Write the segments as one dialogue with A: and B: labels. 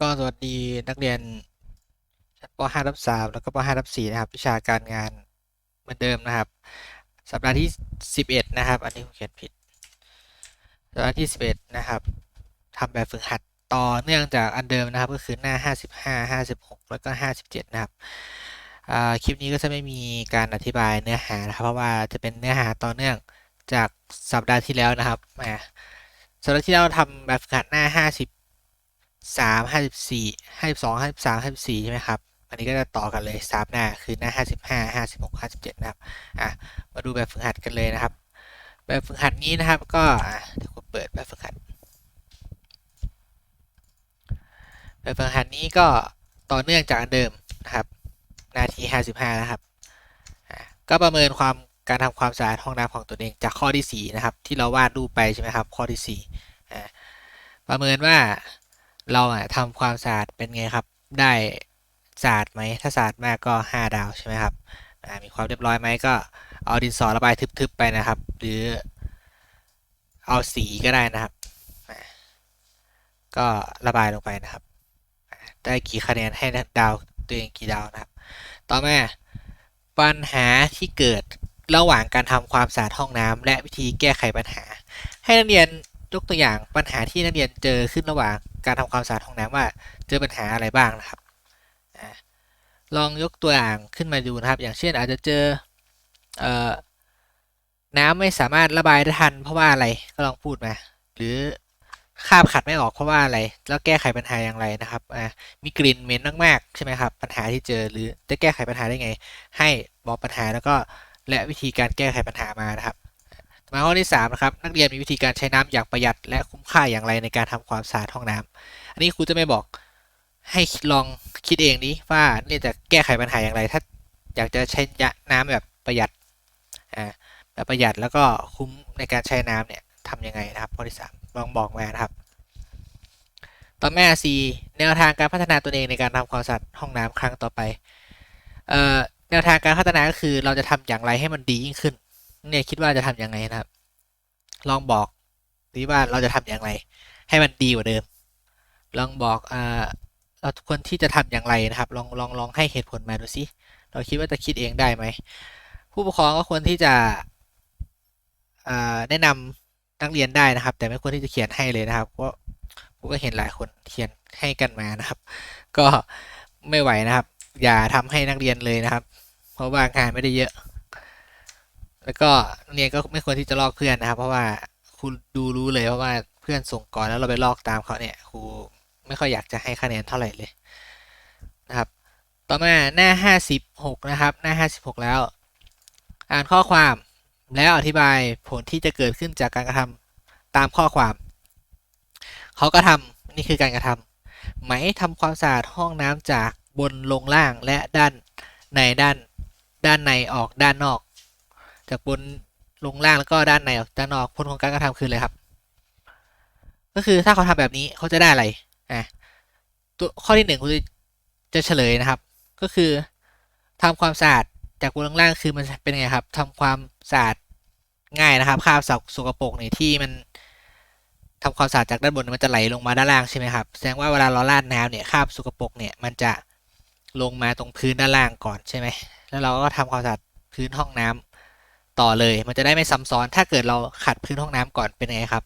A: ก็สวัสดีนักเรียนชั้นป .5 ทับ3แล้วก็ป .5 ทับ4นะครับ วิชาการงานเหมือนเดิมนะครับ สัปดาห์ที่ 11 นะครับ อันนี้ผมเขียนผิด สัปดาห์ที่ 11 นะครับทำแบบฝึกหัดต่อเนื่องจากอันเดิมนะครับ ก็คือหน้า 55 56 แล้วก็ 57 นะครับคลิปนี้ก็จะไม่มีการอธิบายเนื้อหานะครับ เพราะว่าจะเป็นเนื้อหาต่อเนื่องจากสัปดาห์ที่แล้วนะครับแหมสัปดาห์ที่แล้วเราทำแบบฝึกหัดหน้า 50 สามห้าสิบสี่ห้าสิบสองห้าสิบสามห้าสิบสี่ใช่ไหมครับ อันนี้ก็จะต่อกันเลยสามหน้าคือหน้าห้าสิบห้าห้าสิบหกห้าสิบเจ็ดนะครับ อะ มาดูแบบฝึกหัดกันเลยนะครับ แบบฝึกหัดนี้นะครับ ก็เดี๋ยวผมเปิดแบบฝึกหัด แบบฝึกหัดนี้ก็ต่อเนื่องจากอันเดิมนะครับนาทีห้าสิบห้านะครับ ก็ประเมินความการทำความสะอาดห้องน้ำของตัวเองจากข้อที่สี่นะครับ ที่เราวาดรูปไปใช่ไหมครับ ข้อที่สี่ประเมินว่า เราอะทำความสะอาดเป็นไงครับ ได้สะอาดไหม ถ้าสะอาดมากก็ 5 ดาวใช่ไหมครับมีความเรียบร้อยไหมก็เอาดินสอระบายทึบๆไปนะครับ หรือเอาสีก็ได้นะครับ ก็ระบายลงไปนะครับ ได้กี่คะแนนให้ดาวตัวเองกี่ดาวนะครับ ต่อมาปัญหาที่เกิดระหว่างการทำความสะอาดห้องน้ำและวิธีแก้ไขปัญหา ให้นักเรียนยกตัวอย่างปัญหาที่นักเรียนเจอขึ้นระหว่าง การทำความสะอาดห้องน้ำว่า เจอปัญหาอะไรบ้างนะครับลองยกตัวอย่างขึ้นมาดูนะครับ อย่างเช่นอาจจะเจอเออน้ำไม่สามารถระบายได้ทัน เพราะว่าอะไรก็ลองพูดมา หรือคาบขัดไม่ออกเพราะว่าอะไร แล้วแก้ไขปัญหาอย่างไรนะครับอ่ามีกลิ่นเหม็นมากๆใช่ไหมครับ ปัญหาที่เจอหรือจะแก้ไขปัญหาได้ไง ให้บอกปัญหาแล้วก็และวิธีการแก้ไขปัญหามานะครับ มาข้อที่3นะครับนักเรียนมีวิธีการใช้น้ำอย่างประหยัด และคุ้มค่าอย่างไรในการทำความสะอาดห้องน้ำอันนี้ครูจะไม่บอกให้ลองคิดเองนี้ว่าเนี่ยจะแก้ไขปัญหาอย่างไร ถ้าอยากจะใช้น้ำแบบประหยัดอ่าแบบประหยัดแล้วก็คุ้มในการใช้น้ำเนี่ยทำยังไงนะครับข้อที่3ลองบอกมานะครับ ต่อมา C แนวทางการพัฒนาตัวเองในการทำความสะอาดห้องน้ำครั้งต่อไปเอ่อแนวทางการพัฒนาก็คือเราจะทำอย่างไรให้มันดียิ่งขึ้น เนี่ยคิดว่าจะทำยังไงนะครับ ลองบอกดีว่าเราจะทำอย่างไร ให้มันดีกว่าเดิม ลองบอกอ่าเราควรที่จะทำอย่างไรนะครับ ลองลองลองให้เหตุผลมาดูซิเราคิดว่าจะคิดเองได้ไหมผู้ปกครองก็ควรที่จะแนะนำนักเรียนได้นะครับ แต่ไม่ควรที่จะเขียนให้เลยนะครับเพราะผมก็เห็นหลายคนเขียนให้กันมานะครับ ก็ไม่ไหวนะครับ อย่าทำให้นักเรียนเลยนะครับ เพราะว่างานไม่ได้เยอะ แล้วก็เรียก็ไม่ควรที่จะลอกเพื่อนนะครับ เพราะว่าครูดูรู้เลยเพราะว่าเพื่อนส่งก่อนแล้วเราไปลอกตามเขาเนี่ยครูไม่ค่อยอยากจะให้คะแนนเท่าไหร่เลยนะครับ ต่อมาหน้า 56 นะครับ หน้า 56 แล้ว อ่านข้อความแล้วอธิบายผลที่จะเกิดขึ้นจากการกระทำตามข้อความ เขาก็ทำนี่คือการกระทำไหมทำความสะอาดห้องน้ำจากบนลงล่างและด้านในด้าน ด้านในออกด้านนอก จากบนลงล่างแล้วก็ด้านในออกด้านนอกผลของการกระทำคืออะไรครับ ก็คือถ้าเขาทำแบบนี้เขาจะได้อะไรอะตัวข้อที่หนึ่งคือจะเฉลยนะครับ ก็คือทำความสะอาดจากบนลงล่างคือมันเป็นไงครับทำความสะอาดง่ายนะครับคราบสกปรกเนี่ยที่มันทำความสะอาดจากด้านบนมันจะไหลลงมาด้านล่างใช่ไหมครับแสดงว่าเวลาเราลาดน้ำเนี่ยคราบสกปรกเนี่ยมันจะลงมาตรงพื้นด้านล่างก่อนใช่ไหมแล้วเราก็ทำความสะอาดพื้นห้องน้ำ ต่อเลย มันจะได้ไม่ซ้ำซ้อน ถ้าเกิดเราขัดพื้นห้องน้ำก่อนเป็นไงครับ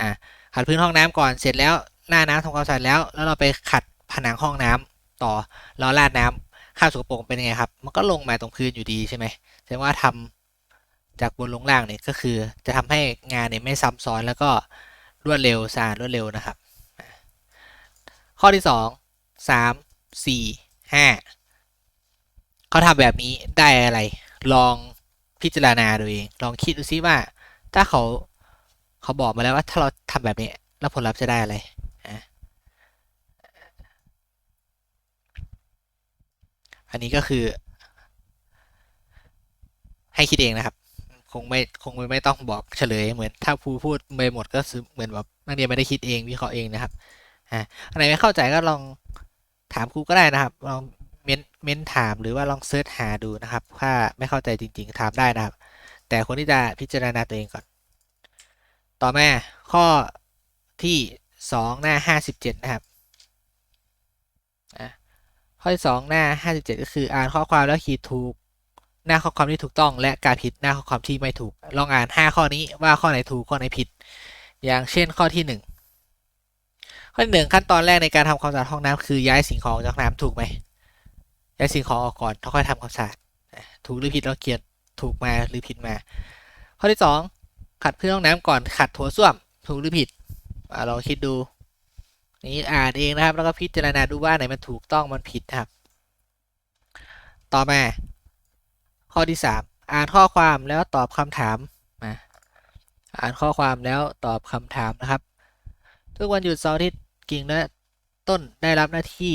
A: อ่า ขัดพื้นห้องน้ำก่อน เสร็จแล้วหน้าน้ำทำความสะอาดแล้ว แล้วเราไปขัดผนังห้องน้ำต่อเราลาดน้ำข้าวสกปรกเป็นไงครับ มันก็ลงมาตรงพื้นอยู่ดีใช่ไหมแสดงว่าทำจากบนลงล่างเนี่ยก็คือจะทำให้งานเนี่ยไม่ซ้ำซ้อนแล้วก็รวดเร็วสะอาดรวดเร็วนะครับ ข้อที่สองสามสี่ห้าเขาทำแบบนี้ได้อะไร ลอง พิจารณาดูเอง ลองคิดดูซิว่า ถ้าเขาเขาบอกมาแล้วว่าถ้าเราทำแบบนี้ แล้วผลลัพธ์จะได้อะไรอันนี้ก็คือ ให้คิดเองนะครับ คงไม่คงไม่ต้องบอกเฉลยเหมือนถ้าผู้พูดไปหมดก็เหมือนแบบนักเรียนไม่ได้คิดเองวิเคราะห์เองนะครับอันไหนไม่เข้าใจก็ลองถามครูก็ได้นะครับลอง เม้นเม้นถามหรือว่าลองเซิร์ชหาดูนะครับ ถ้าไม่เข้าใจจริง ๆ ถามได้นะครับ แต่คนที่จะพิจารณาตัวเองก่อน ต่อมาข้อที่ 2 หน้า 57 นะครับข้อที่สองหน้า 57 ก็คืออ่านข้อความแล้วขีดถูก หน้าข้อความที่ถูกต้องและการผิดหน้าข้อความที่ไม่ถูก ลองอ่าน 5 ข้อนี้ว่าข้อไหนถูกข้อไหนผิด อย่างเช่นข้อที่ 1 ข้อที่หนึ่งขั้นตอนแรกในการทำความสะอาดห้องน้ำคือย้ายสิ่งของจากน้ำถูกไหม ย้ายสิ่งของออกก่อนแล้วค่อยทำความสะอาดถูกหรือผิดเราเขียนถูกมาหรือผิดมา ข้อที่สองขัดพื้นห้องน้ำก่อนขัดโถส้วม ถูกหรือผิดอ่าคิดดู นี่อ่านเองนะครับ แล้วก็พิจารณาดูว่าไหนมันถูกต้องมันผิดนะครับ ต่อมา ข้อที่สามอ่านข้อความแล้วตอบคำถามมาอ่านข้อความแล้วตอบคำถามนะครับ ทุกวันหยุดเสาร์อาทิตย์กิ่งและต้นได้รับหน้าที่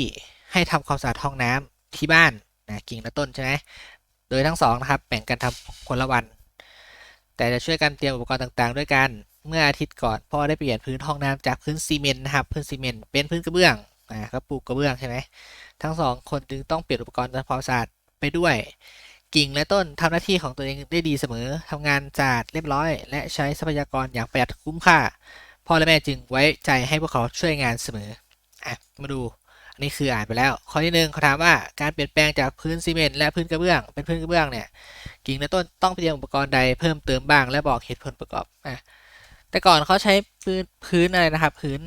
A: ให้ทำความสะอาดห้องน้ำ ที่บ้านนะกิ่งและต้นใช่ไหมโดยทั้งสองนะครับแบ่งกันทำคนละวัน แต่จะช่วยกันเตรียมอุปกรณ์ต่างๆ ด้วยกันเมื่ออาทิตย์ก่อนพ่อได้เปลี่ยนพื้นห้องน้ำจากพื้นซีเมนต์นะครับพื้นซีเมนต์เป็นพื้นกระเบื้องอ่าก็ปลูกกระเบื้องใช่ไหมทั้งสองคนจึงต้องเปลี่ยนอุปกรณ์ทำความสะอาดไปด้วย กิ่งและต้นทำหน้าที่ของตัวเองได้ดีเสมอทำงานสะอาดเรียบร้อย และใช้ทรัพยากรอย่างประหยัดคุ้มค่าพ่อและแม่จึงไว้ใจให้พวกเขาช่วยงานเสมออะมาดู นนี้คืออ่านไปแล้ว ข้อที่หนึ่งเขาถามว่าการเปลี่ยนแปลงจากพื้นซีเมนต์และพื้นกระเบื้องเป็นพื้นกระเบื้องเนี่ยกิ่งและต้นต้องเตรียมอุปกรณ์ใดเพิ่มเติมบ้างและบอกเหตุผลประกอบอะแต่ก่อนเขาใช้พื้นพื้นอะไรนะครับ พื้น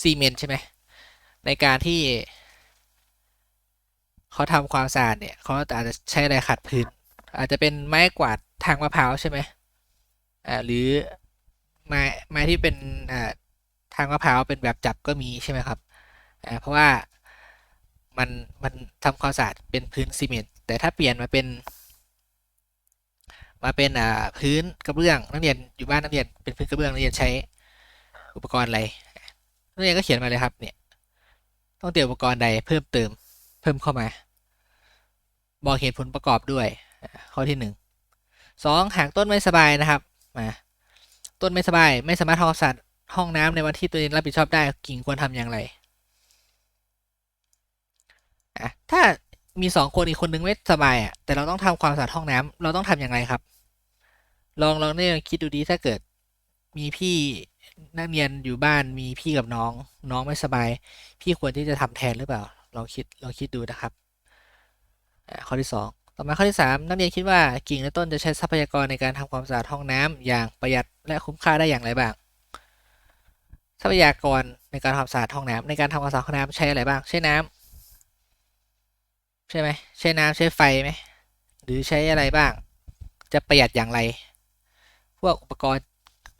A: ซีเมนต์ใช่ไหมในการที่เขาทำความสะอาดเนี่ยเขาอาจจะใช้อะไรขัดพื้น อาจจะเป็นไม้กวาดทางมะพร้าวใช่ไหมอ่าหรือไม้ไม้ที่เป็นอ่าทางมะพร้าวเป็นแบบจับก็มีใช่ไหมครับ อ่าเพราะว่ามันมันทำความสะอาดเป็นพื้นซีเมนต์แต่ถ้าเปลี่ยนมาเป็น มาเป็นอ่าพื้นกระเบื้องนักเรียนอยู่บ้านนักเรียนเป็นพื้นกระเบื้องนักเรียนใช้อุปกรณ์อะไรนักเรียนก็เขียนมาเลยครับเนี่ยต้องเตรียมอุปกรณ์ใดเพิ่มเติมเพิ่มเข้ามา บอกเหตุผลประกอบด้วยข้อที่หนึ่งสองหากต้นไม่สบายนะครับมาต้นไม่สบายไม่สามารถทำความสะอาดห้องน้ำในวันที่ตัวเองรับผิดชอบได้กิ่งควรทำอย่างไร อะถ้ามีสองคนอีกคนนึงไม่สบายอะแต่เราต้องทำความสะอาดห้องน้ำเราต้องทำอย่างไรครับ ลองลองเนี่ยคิดดูดีถ้าเกิด มีพี่นักเรียนอยู่บ้านมีพี่กับน้อง น้องไม่สบาย พี่ควรที่จะทำแทนหรือเปล่าลองคิดลองคิดดูนะครับข้อที่สองต่อมาข้อที่สามนักเรียนคิดว่ากิ่งและต้นจะใช้ทรัพยากรในการทำความสะอาดห้องน้ำอย่างประหยัดและคุ้มค่าได้อย่างไรบ้าง ทรัพยากรในการทำความสะอาดห้องน้ำในการทำความสะอาดห้องน้ำใช้อะไรบ้าง ใช้น้ำ ใช่ไหมใช้น้ำใช้ไฟไหมหรือใช้อะไรบ้าง จะประหยัดอย่างไร พวกอุปกรณ์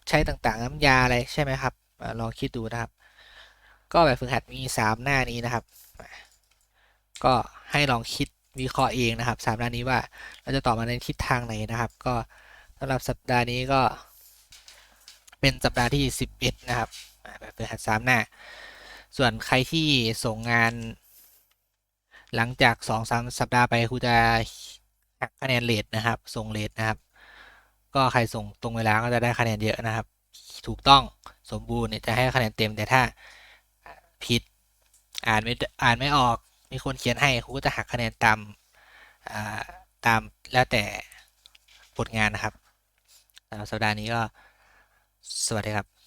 A: ใช้ต่างๆ น้ำยาอะไรใช่ไหมครับลองคิดดูนะครับ ก็แบบฝึกหัดมีสามหน้านี้นะครับ ก็ให้ลองคิดวิเคราะห์เองนะครับสามหน้านี้ว่าเราจะตอบมาในทิศทางไหนนะครับ ก็สำหรับสัปดาห์นี้ก็ เป็นสัปดาห์ที่สิบเอ็ดนะครับแบบฝึกหัดสามหน้า ส่วนใครที่ส่งงาน หลังจากสองสามสัปดาห์ไปครูจะหักคะแนนเลทนะครับ ส่งเลทนะครับ ก็ใครส่งตรงเวลาก็จะได้คะแนนเยอะนะครับ ถูกต้องสมบูรณ์เนี่ยจะให้คะแนนเต็มแต่ถ้าผิดอ่านไม่อ่านไม่ออกมีคนเขียนให้ครูก็จะหักคะแนนตามตามแล้วแต่ผลงานนะครับสำหรับสัปดาห์นี้ก็สวัสดีครับ